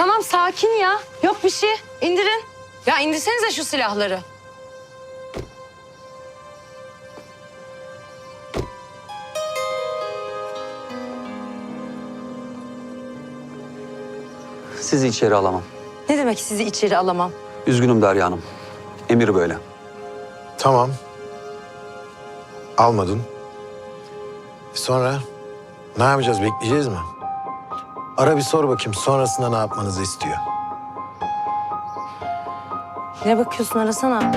tamam sakin ya. Yok bir şey. İndirin. Ya indirsenize şu silahları. Sizi içeri alamam. Ne demek sizi içeri alamam? Üzgünüm Derya Hanım. Emir böyle. Tamam. Almadın. Sonra ne yapacağız? Bekleyeceğiz mi? Ara bir sor bakayım sonrasında ne yapmanızı istiyor. Ne bakıyorsun arasana.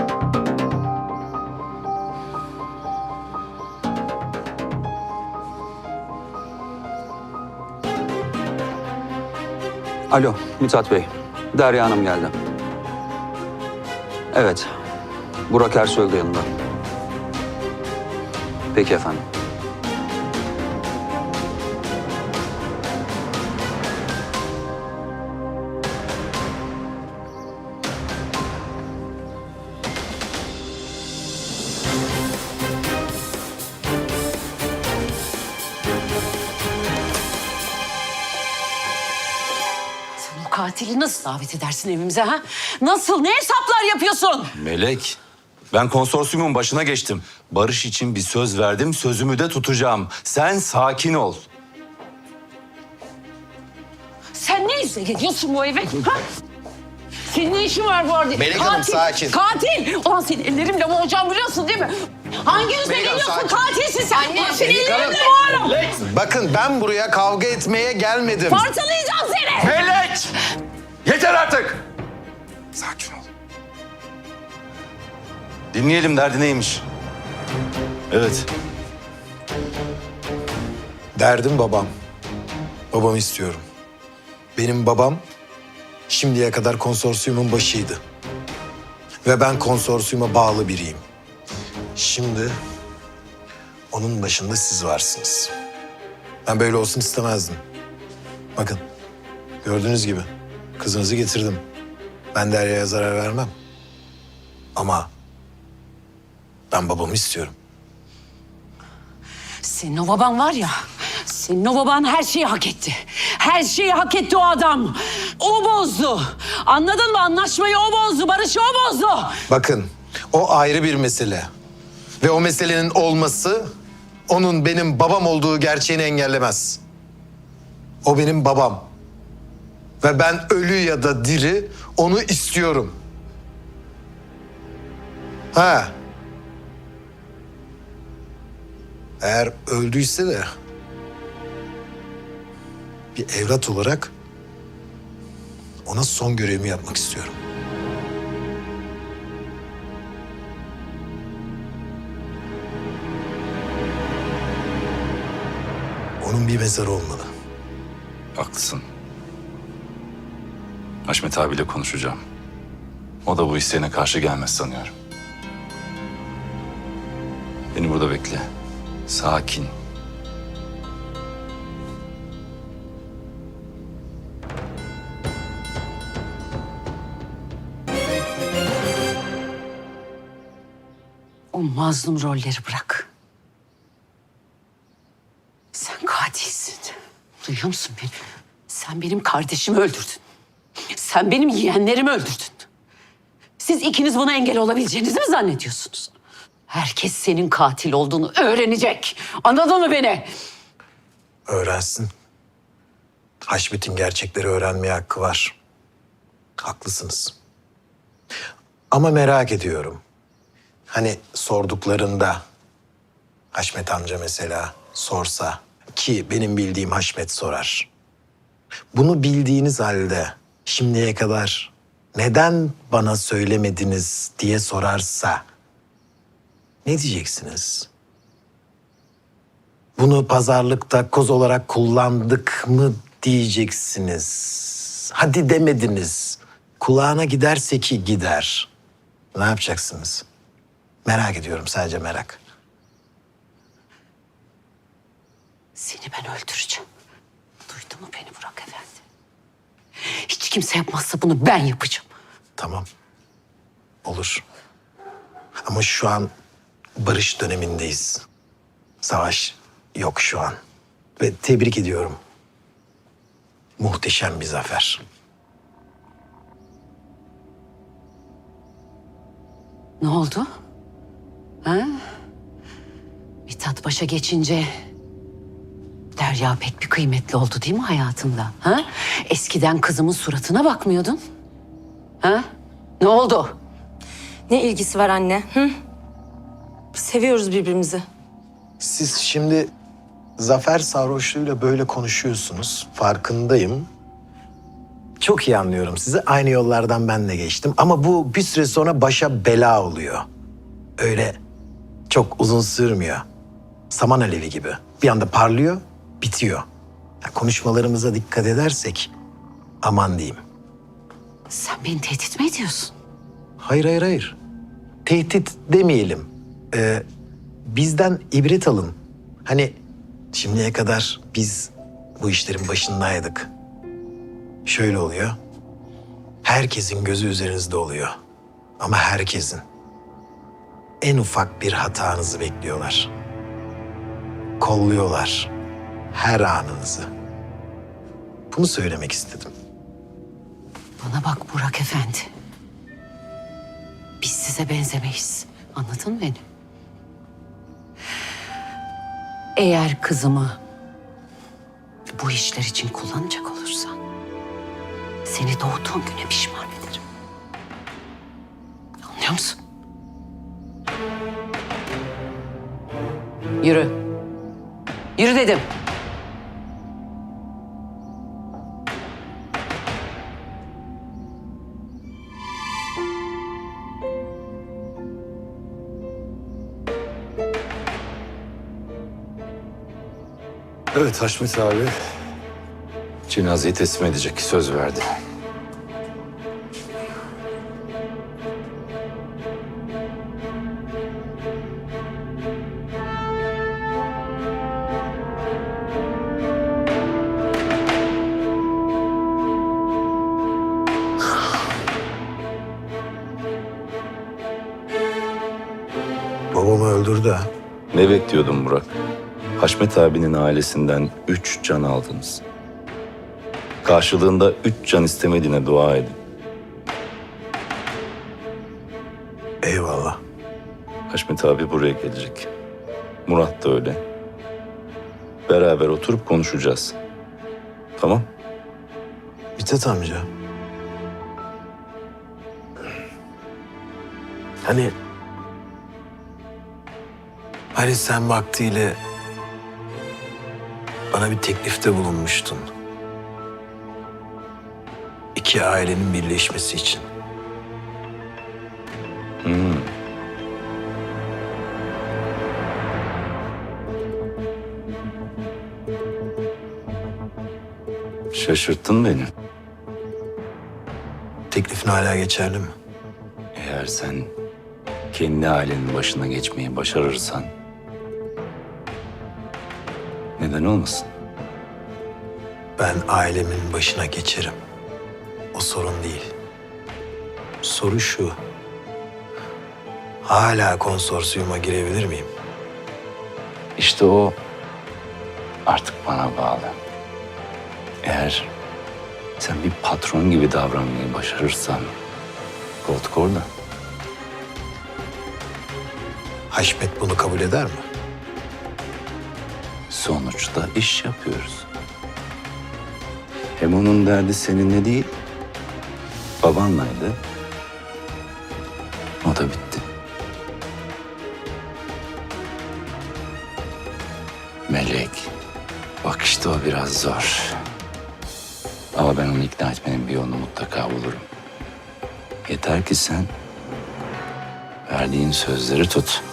Alo Mithat Bey. Derya Hanım geldi. Evet. Burak Ersoy da yanında. Peki efendim. Katili nasıl davet edersin evimize ha? Nasıl? Ne hesaplar yapıyorsun? Melek, ben konsorsiyumun başına geçtim. Barış için bir söz verdim, sözümü de tutacağım. Sen sakin ol. Sen ne yüzle geliyorsun bu eve? Ha? Senin ne işin var bu arada? Melek Hanım, sakin. Katil! Ulan seni ellerimle boğacağım biliyorsun değil mi? Hangi yüzle Hanım, geliyorsun? sakin. Katilsin sen! Hanım. ellerimle boğarım! Bakın ben buraya kavga etmeye gelmedim. Parçalayacağım seni! Melek! Yeter artık! Sakin ol. Dinleyelim derdi neymiş? Evet, Derdim babam. Babamı istiyorum. Benim babam şimdiye kadar konsorsiyumun başıydı. Ve ben konsorsiyuma bağlı biriyim. Şimdi onun başında siz varsınız. Ben böyle olsun istemezdim. Bakın gördüğünüz gibi kızınızı getirdim. Ben Derya'ya zarar vermem. Ama ben babamı istiyorum. Senin o baban var ya, senin o baban her şeyi hak etti. Her şeyi hak etti o adam. O bozdu. Anladın mı? Anlaşmayı o bozdu, barışı o bozdu. Bakın o ayrı bir mesele. Ve o meselenin olması onun benim babam olduğu gerçeğini engellemez. O benim babam. Ve ben ölü ya da diri onu istiyorum. Ha. Eğer öldüyse de bir evlat olarak ona son görevimi yapmak istiyorum. Onun bir mezarı olmalı. haklısın. Haşmet abiyle konuşacağım. O da bu isteğine karşı gelmez sanıyorum. Beni burada bekle. Sakin. O mazlum rolleri bırak. Sen katilsin. Duyuyor musun beni? Sen benim kardeşimi öldürdün. Sen benim yeğenlerimi öldürdün. Siz ikiniz buna engel olabileceğinizi mi zannediyorsunuz? Herkes senin katil olduğunu öğrenecek. Anladın mı beni? Öğrensin. Haşmet'in gerçekleri öğrenmeye hakkı var. Haklısınız. Ama merak ediyorum. Hani sorduklarında Haşmet amca mesela sorsa ki benim bildiğim Haşmet sorar. Bunu bildiğiniz halde şimdiye kadar neden bana söylemediniz diye sorarsa ne diyeceksiniz? Bunu pazarlıkta koz olarak kullandık mı diyeceksiniz. Hadi demediniz. Kulağına giderse ki gider. Ne yapacaksınız? Merak ediyorum sadece merak. Seni ben öldüreceğim. Duydu mu beni Burak Efendi? Hiç kimse yapmazsa bunu ben yapacağım. Tamam. Olur. Ama şu an barış dönemindeyiz. Savaş yok şu an. Ve tebrik ediyorum. Muhteşem bir zafer. Ne oldu? Ha? Mithat Paşa geçince Derya pek bir kıymetli oldu değil mi hayatında? Ha? Eskiden kızımın suratına bakmıyordun. Ha? Ne oldu? Ne ilgisi var anne? Hı? Seviyoruz birbirimizi. Siz şimdi Zafer sarhoşluğuyla böyle konuşuyorsunuz. Farkındayım. Çok iyi anlıyorum sizi. Aynı yollardan ben de geçtim. Ama bu bir süre sonra başa bela oluyor. Öyle çok uzun sürmüyor. Saman alevi gibi. Bir anda parlıyor, bitiyor. Ya konuşmalarımıza dikkat edersek aman diyeyim. Sen beni tehdit mi ediyorsun? Hayır hayır hayır. Tehdit demeyelim. Ee, bizden ibret alın. Hani şimdiye kadar biz bu işlerin başındaydık. Şöyle oluyor. Herkesin gözü üzerinizde oluyor. Ama herkesin. En ufak bir hatanızı bekliyorlar. Kolluyorlar. Her anınızı. Bunu söylemek istedim. Bana bak Burak Efendi. Biz size benzemeyiz. Anladın mı beni? Eğer kızımı bu işler için kullanacak olursan seni doğduğun güne pişman ederim. Anlıyor musun? Yürü. Yürü dedim. Evet Haşmet abi. Cenazeyi teslim edecek. Söz verdi. Babamı öldürdü ha. Ne bekliyordun Burak? Haşmet abinin ailesinden üç can aldınız. Karşılığında üç can istemediğine dua edin. Eyvallah. Haşmet abi buraya gelecek. Murat da öyle. Beraber oturup konuşacağız. Tamam? Mithat amca. Hani... Hani sen vaktiyle bana bir teklifte bulunmuştun. İki ailenin birleşmesi için. Şaşırttın beni. Teklifin hala geçerli mi? Eğer sen kendi ailenin başına geçmeyi başarırsan neden olmasın? Ben ailemin başına geçerim. O sorun değil. Soru şu. Hala konsorsiyuma girebilir miyim? İşte o artık bana bağlı. Eğer sen bir patron gibi davranmayı başarırsan koltuk orada. Haşmet bunu kabul eder mi? Sonuçta iş yapıyoruz. Hem onun derdi seninle değil, babanlaydı. O da bitti. Melek, bak işte o biraz zor. Ama ben onu ikna etmenin bir yolunu mutlaka bulurum. Yeter ki sen verdiğin sözleri tut.